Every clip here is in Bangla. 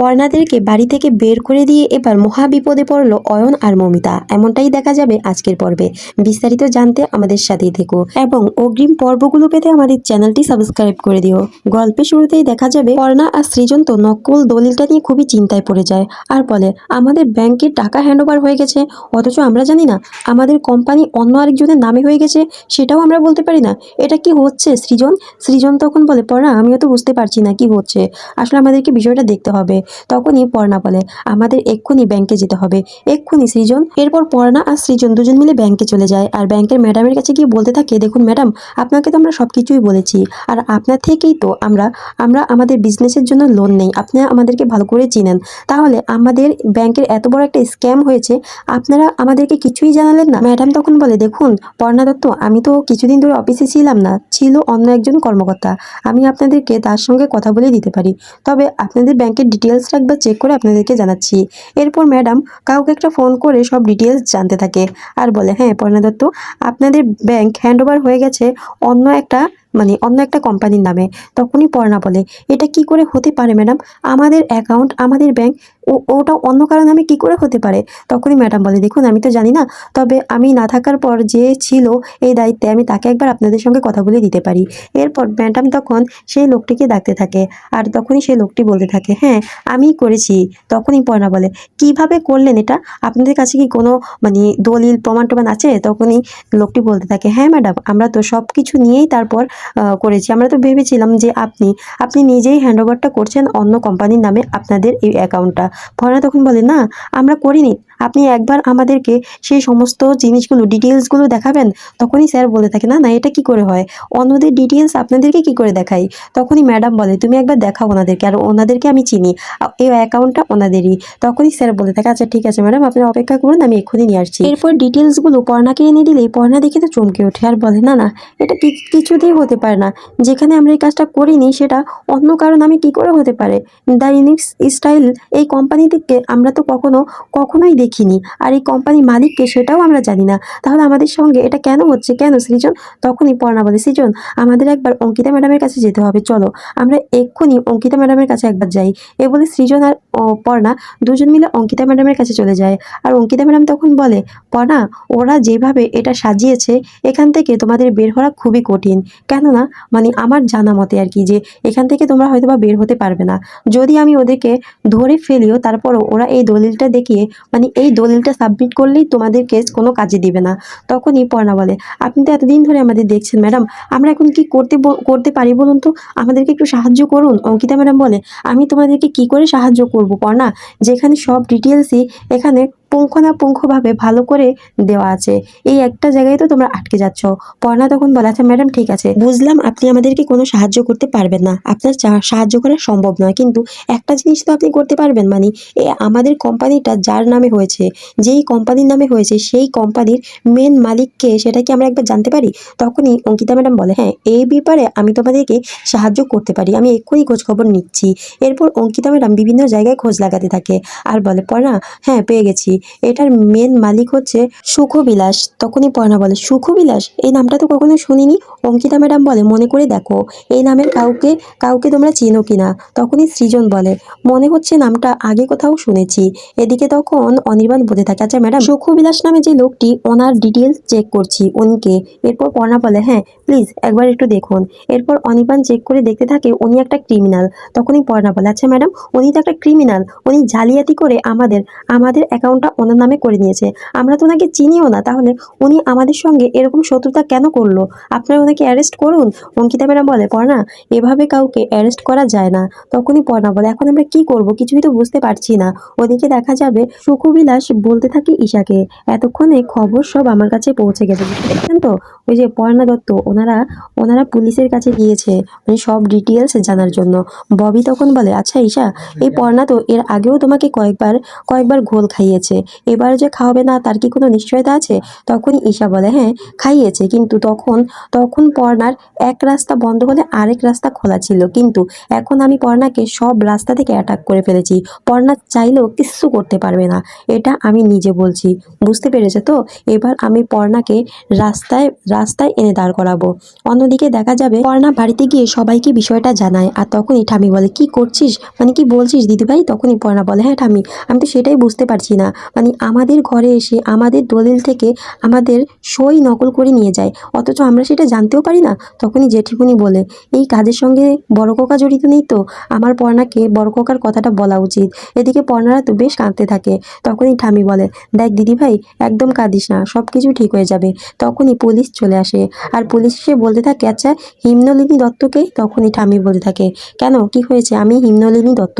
পর্ণাদেরকে বাড়ি থেকে বের করে দিয়ে এবার মহা বিপদে পড়ল অয়ন আর মমিতা। এমনটাই দেখা যাবে আজকের পর্বে। বিস্তারিত জানতে আমাদের সাথেই থেকো এবং অগ্রিম পর্বগুলো পেতে আমাদের চ্যানেলটি সাবস্ক্রাইব করে দিও। গল্পের শুরুতেই দেখা যাবে পর্ণা আর সৃজন তো নকল দলিলটা নিয়ে খুবই চিন্তায় পড়ে যায় আর বলে, আমাদের ব্যাংকের টাকা হ্যান্ডওভার হয়ে গেছে। অথচ আমরা জানি না, আমাদের কোম্পানি অন্য আরেকজনের নামে হয়ে গেছে। সেটাও আমরা বলতে পারি না। এটা কি হচ্ছে, সৃজন? সৃজন তখন বলে পড়া আমিও তো বুঝতে পারছি না কি হচ্ছে। আসলে আমাদেরকে বিষয়টা দেখতে হবে। তখনই পর্ণা বলে, আমাদের এক্ষুনি ব্যাংকে যেতে হবে। এক্ষুনি, সৃজন। এরপর পর্ণা আর সৃজন দুজন মিলে ব্যাংকে চলে যায়। আর ব্যাংকের ম্যাডামের কাছে গিয়ে বলতে থাকে, দেখুন ম্যাডাম, আপনাকে তো আমরা সব কিছুই বলেছি। আর আপনার থেকেই তো আমরা আমরা আমাদের বিজনেসের জন্য লোন নেই। আপনি আমাদেরকে ভালো করে চিনেন। তাহলে আমাদের ব্যাংকের এত বড় একটা স্ক্যাম হয়েছে, আপনারা আমাদেরকে কিছুই জানালেন না? ম্যাডাম তখন বলে, দেখুন, পর্ণা দত্ত, আমি তো কিছুদিন ধরে অফিসে ছিলাম না, ছিল অন্য একজন কর্মকর্তা। আমি আপনাদেরকে তার সঙ্গে কথা বলে দিতে পারি। তবে আপনাদের ব্যাংকের ডিটেলসটা একবার চেক করে আপনাদেরকে জানাচ্ছি। এরপর ম্যাডাম কাউকে একটা ফোন করে সব ডিটেলস জানতে থাকে। আর বলে হ্যাঁ পর্ণা দত্ত, আপনাদের ব্যাংক হ্যান্ডওভার হয়ে গেছে, অন্য একটা মানে অন্য একটা কোম্পানির নামে। তখনই পর্ণা বলে, এটা কি করে হতে পারে ম্যাডাম আমাদের অ্যাকাউন্ট আমাদের ব্যাংক ও, ওটা অন্য কারও নামে কি করে হতে পারে? তখনই ম্যাডাম বলে, দেখুন, আমি তো জানি না, তবে আমি না থাকার পর যে ছিল এই দায়িত্বে আমি তাকে একবার আপনাদের সঙ্গে কথা বলে দিতে পারি। এরপর ম্যাডাম তখন সেই লোকটিকে ডাকতে থাকে আর তখনই সেই লোকটি বলতে থাকে হ্যাঁ আমি করেছি। তখনই পর্ণা বলে, কীভাবে করলেন এটা? আপনাদের কাছে কি কোনো মানে দলিল প্রমাণ টমান আছে? তখনই লোকটি বলতে থাকে হ্যাঁ ম্যাডাম আমরা তো সব কিছু নিয়েই তারপর করেছি। আমরা তো ভেবেছিলাম যে আপনি আপনি নিজেই হ্যান্ডওভারটা করছেন অন্য কোম্পানির নামে আপনাদের এই অ্যাকাউন্টটা ভরা তখন বলে, না, আমরা করিনি। আপনি একবার আমাদেরকে সেই সমস্ত জিনিসগুলো ডিটেলসগুলো দেখাবেন? তখনই স্যার বলে থাকে, না না, এটা কি করে হয়? অন্যদের ডিটেলস আপনাদেরকে কি করে দেখাই? তখনই ম্যাডাম বলে, তুমি একবার দেখাও ওনাদেরকে, আর ওনাদেরকে আমি চিনি। এই অ্যাকাউন্টটা ওনাদেরই। তখনই স্যার বলে থাকে আচ্ছা ঠিক আছে ম্যাডাম আপনি অপেক্ষা করুন, আমি এক্ষুনি নিয়ে আসছি। এরপর ডিটেলসগুলো পর্ণাকে এনে দিলেই পর্ণা দেখে তো চমকে ওঠে আর বলে, না না, এটা কিছুতেই হতে পারে না। যেখানে আমরা এই কাজটা করিনি, সেটা অন্য কারণ আমি কি করে হতে পারে? দ্য ইউনিক্স স্টাইল এই কোম্পানি থেকে আমরা তো কখনো, কখনোই দেখিনি। আর এই কোম্পানির মালিককে সেটাও আমরা জানি না। তাহলে আমাদের সঙ্গে এটা কেন হচ্ছে? কেন সৃজন? তখনই পর্ণা বলে সৃজন, আমাদের একবার অঙ্কিতা ম্যাডামের কাছে যেতে হবে। চলো, আমরা এক্ষুনি অঙ্কিতা ম্যাডামের কাছে একবার যাই। এ বলে সৃজন আর পর্ণা দুজন মিলে অঙ্কিতা ম্যাডামের কাছে চলে যায়। আর অঙ্কিতা ম্যাডাম তখন বলে পর্ণা ওরা যেভাবে এটা সাজিয়েছে, এখান থেকে তোমাদের বের হওয়া খুবই কঠিন। কেননা মানে আমার জানা মতে আর কি যে, এখান থেকে তোমরা হয়তো বা বের হতে পারবে না। যদি আমি ওদেরকে ধরে ফেলিও, তারপরও ওরা এই দলিলটা দেখিয়ে মানে এই দলিলটা সাবমিট করলেই তোমাদের কেস কোনো কাজে দিবে না। তখনই পর্ণা বলে। আপনি তো এতদিন ধরে আমাদের দেখছেন ম্যাডাম আমরা এখন কি করতে করতে পারি বলুন তো? আমাদেরকে একটু সাহায্য করুন, অঙ্কিতা ম্যাডাম বলে। আমি তোমাদেরকে কি করে সাহায্য করব পর্ণা যেখানে সব ডিটেলসই এখানে পুঙ্খানুপুঙ্খভাবে ভালো করে দেওয়া আছে। এই একটা জায়গায় তো তোমরা আটকে যাচ্ছ। পর্ণা তখন বলে আচ্ছা ম্যাডাম, ঠিক আছে। বুঝলাম আপনি আমাদেরকে কোনো সাহায্য করতে পারবেন না। আপনার সাহায্য করা সম্ভব নয়। কিন্তু একটা জিনিস তো আপনি করতে পারবেন মানে এ আমাদের কোম্পানিটা যার নামে হয়েছে, যেই কোম্পানির নামে হয়েছে, সেই কোম্পানির মেন মালিককে সেটা কি আমরা একবার জানতে পারি? তখনই অঙ্কিতা ম্যাডাম বলে হ্যাঁ এই ব্যাপারে আমি তোমাদেরকে সাহায্য করতে পারি। আমি এক্ষুনি খোঁজ খবর নিচ্ছি। এরপর অঙ্কিতা ম্যাডাম বিভিন্ন জায়গায় খোঁজ লাগাতে থাকে। আর বলে পড়া হ্যাঁ পেয়ে গেছি। এটার মেন মালিক হচ্ছে সুখবিলাস। তখনই পয়না বলে, সুখবিলাস? এই নামটা তো কখনো শুনিনি? অঙ্কিতা ম্যাডাম বলে, মনে করে দেখো, এই নামের কাউকে কাউকে তোমরা চিনো কিনা? তখনই সৃজন বলে, মনে হচ্ছে নামটা আগে কোথাও শুনেছি। এদিকে তখন অনির্বাণ বলে থাকে আচ্ছা ম্যাডাম, সুখবিলাস নামে যে লোকটি, ওনার ডিটেলস চেক করছি, উনিকে। এরপর পর্ণা বলে হ্যাঁ প্লিজ একবার একটু দেখুন। এরপর অনির্বাণ চেক করে দেখতে থাকে, উনি একটা ক্রিমিনাল তখনই পর্ণা বলে আচ্ছা ম্যাডাম, উনি তো একটা ক্রিমিনাল উনি জালিয়াতি করে আমাদের আমাদের অ্যাকাউন্টটা ওনার নামে করে নিয়েছে। আমরা তো ওনাকে চিনিও না। তাহলে উনি আমাদের সঙ্গে এরকম শত্রুতা কেন করল? আপনারা ওনাকে অ্যারেস্ট করুন। অঙ্কিতা ম্যাডাম বলে, পর্ণা, এভাবে কাউকে অ্যারেস্ট করা যায় না। তখনই পর্ণা বলে, এখন আমরা কি করব? কিছুই তো বুঝতে পারছি না। ওদিকে দেখা যাবে সুখবিলাস বলতে থাকে ঈশাকে। এতক্ষণে খবর সব আমার কাছে পৌঁছে গেছে। পেরেছেন তো, ওই যে পর্ণা দত্ত, ওনারা ওনারা পুলিশের কাছে গিয়েছে মানে সব ডিটেলস জানার জন্য। ববি তখন বলে আচ্ছা ঈশা, এই পর্ণা তো এর আগেও তোমাকে কয়েকবার কয়েকবার ঘোল খাইয়েছে। এবার যে খাওয়াবে না, তার কি কোনো নিশ্চয়তা আছে? তখনই ঈশা বলে হ্যাঁ খাইয়েছে। কিন্তু তখন তখন পর্ণার এক রাস্তা বন্ধ হলে আরেক রাস্তা খোলা ছিল। কিন্তু এখন আমি পর্ণাকে সব রাস্তা থেকে অ্যাটাক করে ফেলেছি। পর্ণা চাইলেও কিচ্ছু করতে পারবে না। এটা আমি নিজে বলছি। বুঝতে পেরেছে তো? এবার আমি পর্ণাকে রাস্তায় রাস্তায় এনে দাঁড় করাবো। অন্যদিকে দেখা যাবে, পর্ণা বাড়িতে গিয়ে সবাইকে বিষয়টা জানায়। আর তখনই ঠামি বলে, কি করছিস? মানে কি বলছিস দিদিভাই? তখনই পর্ণা বলে হ্যাঁ ঠামি আমি তো সেটাই বুঝতে পারছি না। মানে আমাদের ঘরে এসে আমাদের দলিল থেকে আমাদের সই নকল করে নিয়ে যায়। অথচ আমরা সেটা জানতেও পারি না। তখনই জেঠিমণি বলে, এই কাজের সঙ্গে বড় কোকা জড়িত নেই তো? আমার পর্ণাকে বড় কোকার কথাটা বলা উচিত। এদিকে পর্ণারা তো বেশ কাঁদতে থাকে। তখনই ঠামি বলে, দেখ দিদিভাই, একদম কাঁদিস না সব কিছু ঠিক হয়ে যাবে। তখনই পুলিশ চলে আসে। আর পুলিশ এসে বলতে থাকে আচ্ছা হিমনলিনী দত্তকে? তখনই ঠামি বলতে থাকে, কেন? কি হয়েছে? আমি হিমনলিনী দত্ত।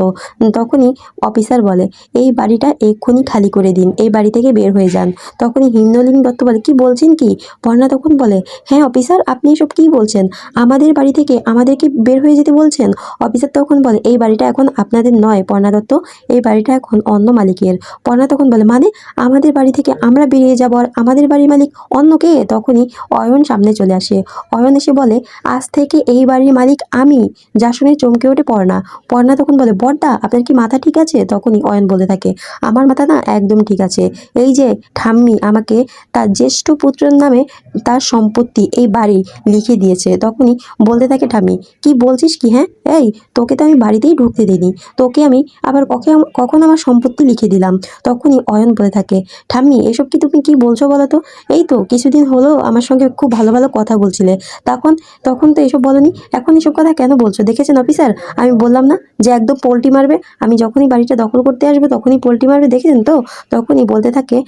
তখনই অফিসার বলে, এই বাড়িটা এক্ষুনি খালি করে দিন, এই বাড়ি থেকে বের হয়ে যান। তখনই হিমনলিনী দত্ত বলে কি বলছেন কি? পর্ণা তখন বলে হ্যাঁ অফিসার, আপনি এসব কি বলছেন? আমাদের বাড়ি থেকে আমাদেরকে বের হয়ে যেতে বলছেন? অফিসার তখন বলে, এই বাড়িটা এখন আপনাদের নয় পর্ণা দত্ত। এই বাড়িটা এখন অন্য মালিকের। পর্ণা তখন বলে মানে? আমাদের বাড়ি থেকে আমরা বেরিয়ে যাব আর আমাদের বাড়ির মালিক অন্য কে? তখনই অয়ন সামনে চলে আসে। অয়ন এসে বলে, আজ থেকে এই বাড়ির মালিক আমি, যা শুনে চমকে ওঠে পর্ণা। পর্ণা তখন বলে বড়দা আপনার কি মাথা ঠিক আছে? তখনই অয়ন বলে থাকে, আমার মাথা না একদম ঠিক আছে। এই যে ঠাম্মি আমাকে তার জ্যেষ্ঠ পুত্রের নামে তার সম্পত্তি এই বাড়ি লিখে দিয়েছে। তখনই বলতে থাকে ঠাম্মি, কি বলছিস কি হ্যাঁ? এই, তোকে তো আমি বাড়িতেই ঢুকতে দিইনি। তোকে আমি আবার কখন কখন আমার সম্পত্তি লিখে দিলাম? তখনই অয়ন বলে থাকে, ঠাম্মি, এসব কি তুমি কি বলছো বলো তো? এই তো কিছুদিন হলো আমার সঙ্গে খুব ভালো ভালো কথা বলছিলে। তখন তখন তো এসব বলনি। এখন এসব কথা কেন বলছো? দেখেছেন অফিসার? আমি বললাম না যে একদম পোল্টি মারবে। আমি যখনই বাড়িটা দখল করতে আসব তখনই পোল্টি মারবে। দেখেছেন তো? তখনই বলতে থাকে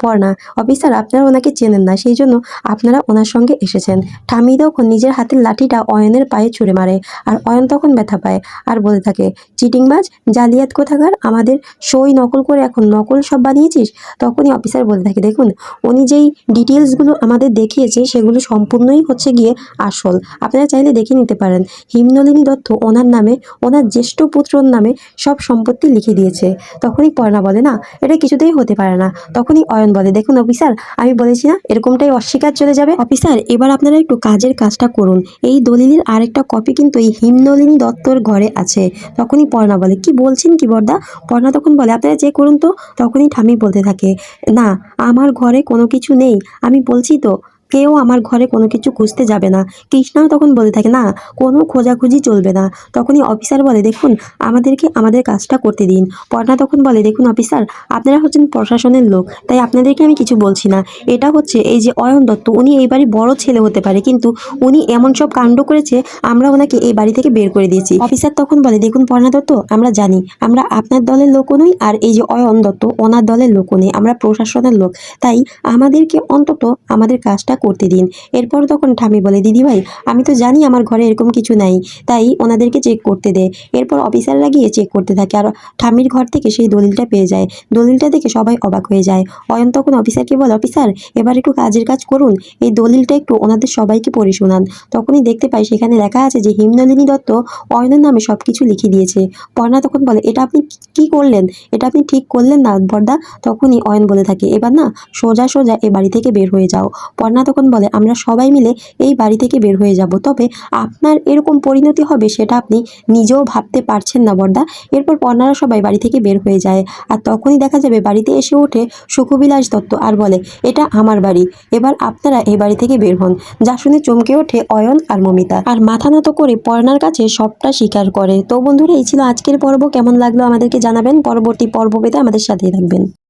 পর্ণা অফিসার আপনারা ওনাকে চেনেন না, সেই জন্য আপনারা ওনার সঙ্গে এসেছেন। ঠামি তখন নিজের হাতের লাঠিটা অয়নের পায়ে ছুঁড়ে মারে, আর অয়ন তখন ব্যথা পায়, আর বলতে থাকে, চিটিংবাজ, জালিয়াত কোথাকার? আমাদের সই নকল করে এখন নকল সব বানিয়েছিস? তখনই অফিসার বলতে থাকে, দেখুন, উনি যেই ডিটেলসগুলো আমাদের দেখিয়েছে, সেগুলো সম্পূর্ণই হচ্ছে গিয়ে আসল। আপনারা চাইলে দেখে নিতে পারেন। হিমনলিনী দত্ত ওনার নামে, ওনার জ্যেষ্ঠ পুত্রর নামে সব সম্পত্তি লিখে দিয়েছে। তখনই পর্ণা বলে, না এটা কিছুতেই হতে পারে না। তখনই অয়ন বলে, দেখুন অফিসার, আমি বলেছি না, এরকমটাই অস্বীকার চলে যাবে। অফিসার, এবার আপনারা একটু কাজের কাজটা করুন। এই দলিলের আরেকটা কপি কিন্তু এই হিমনলিনী দত্তর ঘরে আছে। তখনই পর্ণা বলে, কি বলছেন কি বর্দা? পর্ণা তখন বলে, আপনারা যে করুন তো। তখনই ঠামি বলতে থাকে, না, আমার ঘরে কোনো কিছু নেই। আমি বলছি তো কেউ আমার ঘরে কোনো কিছু খুঁজতে যাবে না। কৃষ্ণাও তখন বলে থাকে, না, কোনো খোঁজাখুঁজি চলবে না। তখনই অফিসার বলে, দেখুন, আমাদেরকে আমাদের কাজটা করতে দিন। পর্ণা তখন বলে, দেখুন অফিসার আপনারা হচ্ছেন প্রশাসনের লোক, তাই আপনাদেরকে আমি কিছু বলছি না। এটা হচ্ছে এই যে অয়ন দত্ত, উনি এই বড় ছেলে হতে পারে, কিন্তু উনি এমন সব কাণ্ড করেছে, আমরা ওনাকে এই বাড়ি থেকে বের করে দিয়েছি। অফিসার তখন বলে, দেখুন পর্ণা দত্ত, আমরা জানি, আমরা আপনার দলের লোকও নই, আর এই যে অয়ন দত্ত, ওনার দলের লোকও নেই, আমরা প্রশাসনের লোক। তাই আমাদেরকে অন্তত আমাদের কাজটা করতে দিন। এরপর তখন ঠামি বলে দিদিভাই আমি তো জানি আমার ঘরে এরকম কিছু নাই, তাই ওনাদেরকে চেক করতে দে। এরপর অফিসাররা গিয়ে চেক করতে থাকে আর ঠামির ঘর থেকে সেই দলিলটা পেয়ে যায়। দলিলটা দেখে সবাই অবাক হয়ে যায়। অয়ন তখন অফিসারকে বলে, অফিসার, এবার একটু কাজের কাজ করুন, এই দলিলটা একটু ওনাদের সবাইকে পড়ে শোনান। তখনই দেখতে পাই সেখানে লেখা আছে যে, হিমনলিনী দত্ত অয়নের নামে সব কিছু লিখে দিয়েছে। পর্ণা তখন বলে, এটা আপনি কি করলেন? এটা আপনি ঠিক করলেন না বর্দা তখনই অয়ন বলে থাকে, এবার না, সোজা সোজা এ বাড়ি থেকে বের হয়ে যাও। পর্ণা তখন বলে, আমরা সবাই মিলে এই বাড়ি থেকে বের হয়ে যাব। তবে আপনার এরকম পরিণতি হবে সেটা আপনি নিজেও ভাবতে পারছেন না, বর্দা। এরপর পর্ণারা সবাই বাড়ি থেকে বের হয়ে যায়। আর তখনই দেখা যাবে বাড়িতে এসে ওঠে সুখবিলাস দত্ত আর বলে, এটা আমার বাড়ি। এবার আপনারা এই বাড়ি থেকে বের হন। যা শুনে চমকে ওঠে অয়ন আর মমিতা। আর মাথা নত করে পর্ণার কাছে সবটা স্বীকার করে। তো বন্ধুরা, এই ছিল আজকের পর্ব। কেমন লাগল আমাদেরকে জানাবেন। পরবর্তী পর্ব পেতে আমাদের সাথেই থাকবেন।